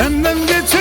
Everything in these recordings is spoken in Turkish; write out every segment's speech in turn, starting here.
Senden geçer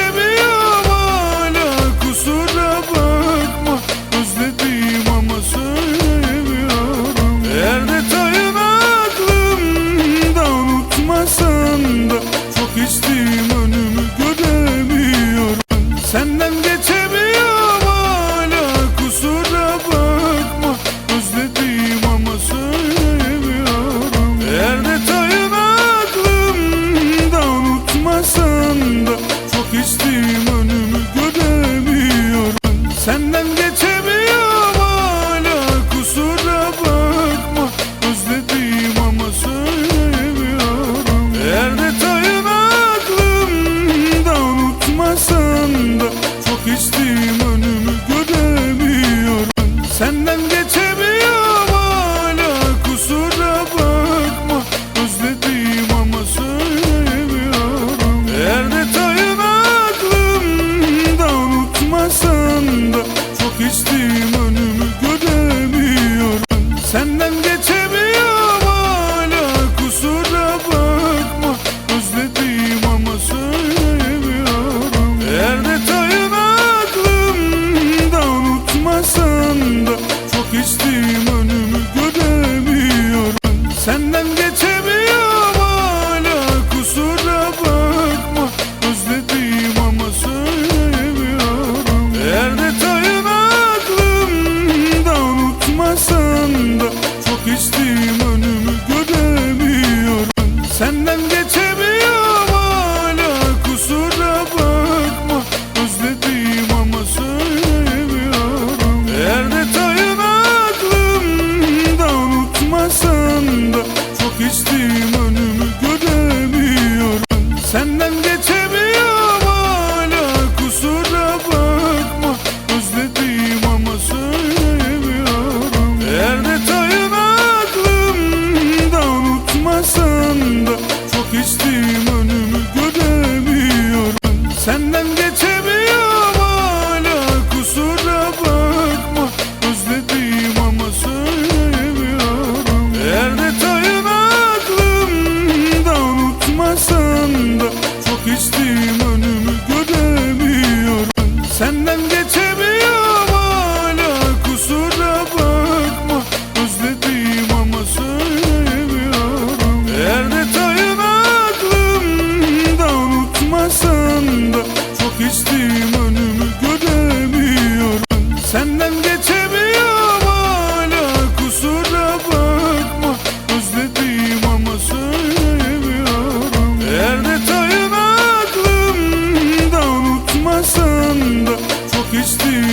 yanımda Çok içtim önümü göremiyorum. Senden geçemiyorum hala kusura bakma. Özledim ama söylemiyorum Eğer detayın aklımda unutmasan da Çok içtim Senden geçemiyorum hala kusura bakma. Özledim ama söylemiyorum Her detayın aklımda unutmasan da Çok istiyorum.